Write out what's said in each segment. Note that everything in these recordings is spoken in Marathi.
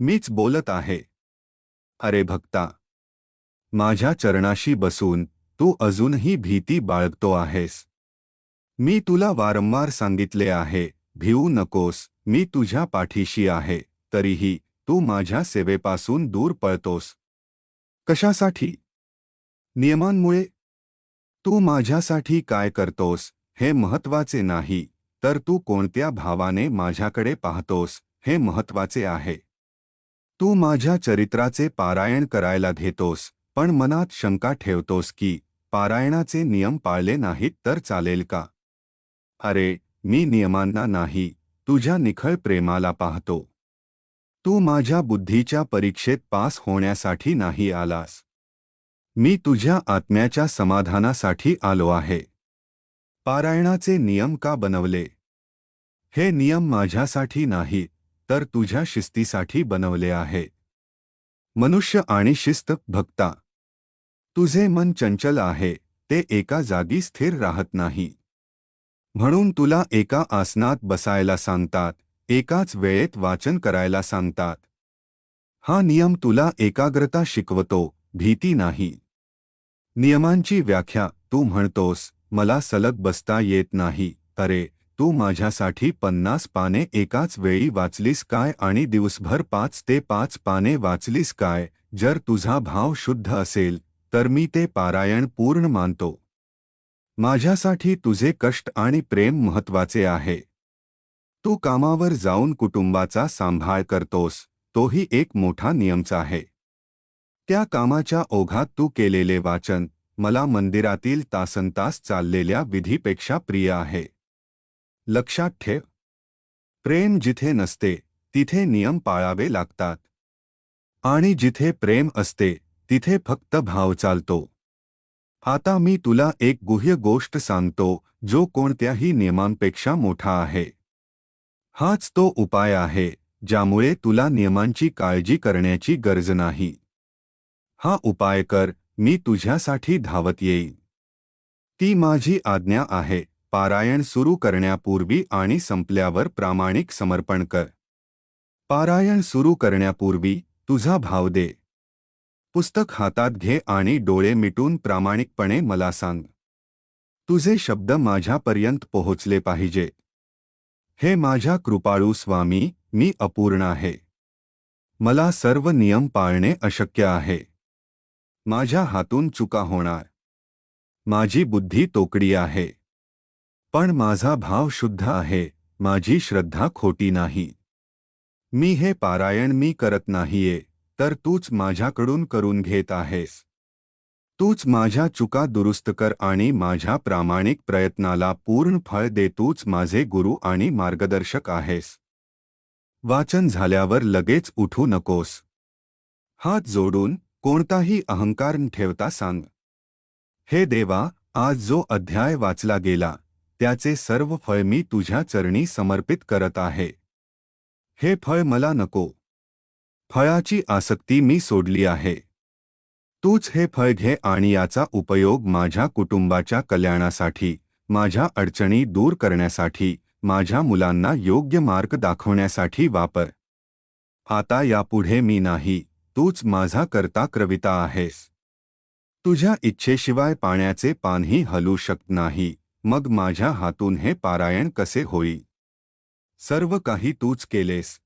मीच बोलत आहे. अरे भक्ता माझ्या चरणाशी बसून तू अजूनही भीती बाळगतो आहेस. मी तुला वारंवार सांगितले आहे भिवू नकोस मी तुझ्या पाठीशी आहे तरीही तू माझ्या सेवेपासून दूर पळतोस. कशासाठी? नियमांमुळे? तू माझ्यासाठी काय करतोस हे महत्त्वाचे नाही तर तू कोणत्या भावाने माझ्याकडे पाहतोस हे महत्त्वाचे आहे. तू माझ्या चरित्राचे पारायण करायला घेतोस पण मनात शंका ठेवतोस की पारायणाचे नियम पाळले नाहीत तर चालेल का? अरे मी नियमांना नाही तुझ्या निखळ प्रेमाला पाहतो. तू माझ्या बुद्धीच्या परीक्षेत पास होण्यासाठी नाही आलास. मी तुझ्या आत्म्याच्या समाधानासाठी आलो आहे. पारायणाचे नियम का बनवले? हे नियम माझ्यासाठी नाही तर तुझ्या शिस्तीसाठी बनवले आहे. मनुष्य आणि शिस्त भक्ता. तुझे मन चंचल आहे ते एका जागी स्थिर राहत नाही. म्हणून तुला एका आसनात बसायला सांगतात एकाच वेळेत वाचन करायला सांगतात. हा नियम तुला एकाग्रता शिकवतो भीती नाही. नियमांची व्याख्या तू म्हणतोस मला सलग बसता येत नाही अरे तू माझ्यासाठी पन्नास पाने एकाच वेळी वाचलीस काय आणि दिवसभर पाच ते पाच पाने वाचलीस काय? जर तुझा भाव शुद्ध असेल तर मी ते पारायण पूर्ण मानतो. माझ्यासाठी तुझे कष्ट आणि प्रेम महत्त्वाचे आहे. तू कामावर जाऊन कुटुंबाचा सांभाळ करतोस तोही एक मोठा नियमचा आहे. त्या कामाच्या ओघात तू केलेले वाचन मला मंदिरातील तासनतास चाललेल्या विधीपेक्षा प्रिय आहे. लक्षात ठेव. प्रेम जिथे नसते तिथे नियम पाळावे लागतात. आणि जिथे प्रेम असते तिथे फक्त भाव चालतो. आता मी तुला एक गुह्य गोष्ट सांगतो जो कोणत्याही नियमांपेक्षा मोठा आहे. हाच तो उपाय आहे ज्यामुळे तुला नियमांची काळजी करण्याची गरज नाही. हा उपाय कर मी तुझ्यासाठी धावत येईन. ती माझी आज्ञा आहे पारायण सुरू करण्यापूर्वी आणि संपल्यावर प्रामाणिक समर्पण कर. पारायण सुरू करण्यापूर्वी तुझा भाव दे. पुस्तक हातात घे आणि डोळे मिटून प्रामाणिकपणे मला सांग. तुझे शब्द माझ्यापर्यंत पोहोचले पाहिजे. हे माझ्या कृपाळू स्वामी, मी अपूर्ण आहे. मला सर्व नियम पाळणे अशक्य आहे. माझ्या हातून चुका होणार. माझी बुद्धी तोकडी आहे. पण माझा भाव शुद्ध आहे, माझी श्रद्धा खोटी नाही. मी हे पारायण मी करत नाहीये, तर तूच माझ्याकडून करून घेत आहेस. तूच माझ्या चुका दुरुस्त कर आणि माझ्या प्रामाणिक प्रयत्नाला पूर्ण फळ दे, तूच माझे गुरु आणि मार्गदर्शक आहेस. वाचन झाल्यावर लगेच उठू नकोस. हात जोडून कोणताही अहंकार ठेवता सांग. हे देवा, आज जो अध्याय वाचला गेला त्याचे सर्व फळ मी तुझ्या चरणी समर्पित करत आहे. हे फळ मला नको. फळाची आसक्ती मी सोडली आहे. तूच हे फळ घे आणि याचा उपयोग माझ्या कुटुंबाच्या कल्याणासाठी माझ्या अडचणी दूर करण्यासाठी माझ्या मुलांना योग्य मार्ग दाखवण्यासाठी वापर. आता यापुढे मी नाही तूच माझा करता क्रविता आहेस. तुझ्या इच्छेशिवाय पाण्याचे पानही हलू शकत नाही. मग माझ्या हातून हे पारायण कसे होई? सर्व काही तूच केलेस.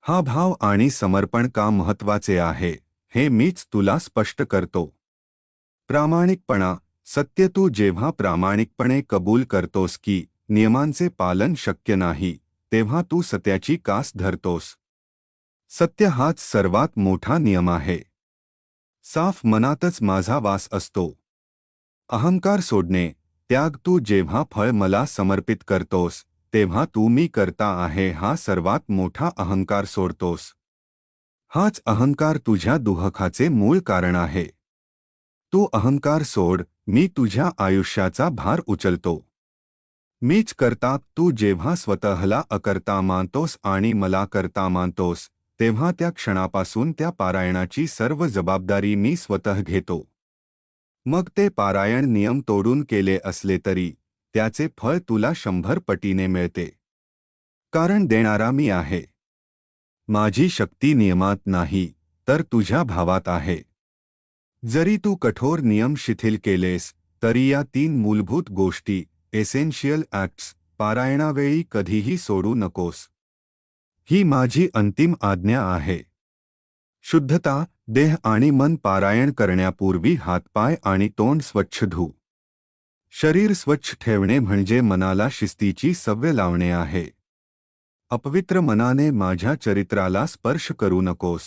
हा भाव आणि समर्पण का महत्त्वाचे आहे हे मीच तुला स्पष्ट करतो. प्रामाणिकपणा सत्य तू जेव्हा प्रामाणिकपणे कबूल करतोस की नियमांचे पालन शक्य नाही तेव्हा तू सत्याची कास धरतोस. सत्य हाच सर्वात मोठा नियम आहे. साफ मनातच माझा वास असतो. अहंकार सोडणे त्याग तू जेव्हा फळ मला समर्पित करतोस, तेव्हा तू मी करता आहे हा सर्वात मोठा अहंकार सोडतोस. हाच अहंकार तुझ्या दुहखाचे मूळ कारण आहे. तू अहंकार सोड, मी तुझ्या आयुष्याचा भार उचलतो. मीच करता, तू जेव्हा स्वतःला अकर्ता मानतोस आणि मला करता मानतोस, तेव्हा त्या क्षणापासून त्या पारायणाची सर्व जबाबदारी मी स्वतः घेतो. मग ते पारायण नियम तोडून केले असले तरी त्याचे फळ तुला शंभर पटीने मिळते. कारण देणारा मी आहे. माझी शक्ती नियमात नाही तर तुझ्या भावात आहे. जरी तू कठोर नियम शिथिल केलेस तरी या तीन मूलभूत गोष्टी एसेन्शियल ॲक्ट्स पारायणावेळी कधीही सोडू नकोस. ही माझी अंतिम आज्ञा आहे. शुद्धता देह आणि मन पारायण करण्यापूर्वी हातपाय आणि तोंड स्वच्छ धू. शरीर स्वच्छ ठेवणे म्हणजे मनाला शिस्तीची सवय लावणे आहे. अपवित्र मनाने माझ्या चरित्राला स्पर्श करू नकोस.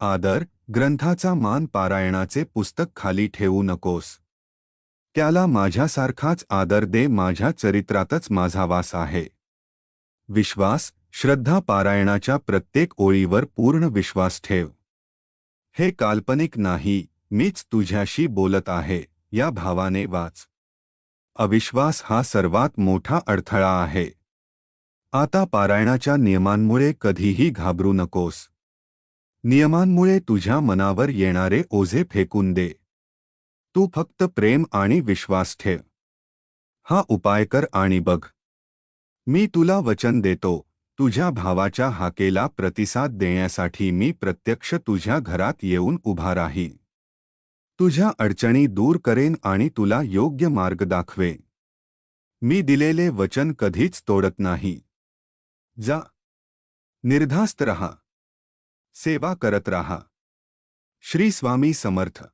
आदर ग्रंथाचा मान पारायणाचे पुस्तक खाली ठेवू नकोस. त्याला माझ्यासारखाच आदर दे माझ्या चरित्रातच माझा वास आहे. विश्वास श्रद्धा पारायणाच्या प्रत्येक ओळीवर पूर्ण विश्वास ठेव. हे काल्पनिक नाही मीच तुझ्याशी बोलत आहे या भावाने वाच. अविश्वास हा सर्वात मोठा अडथळा आहे. आता पारायणाच्या नियमांमुळे कधीही घाबरू नकोस. नियमांमुळे तुझ्या मनावर येणारे ओझे फेकून दे. तू फक्त प्रेम आणि विश्वास ठेव. हा उपाय कर आणि बघ. मी तुला वचन देतो. तुझ्या भावाच्या हाकेला प्रतिसाद देण्यासाठी मी प्रत्यक्ष तुझ्या घरात येऊन उभा राहीन तुझ्या अडचणी दूर करेन आणि तुला योग्य मार्ग दाखवेन मी दिलेले वचन कधीच तोडत नाही. जा. निर्धास्त रहा. सेवा करत रहा. श्री स्वामी समर्थ.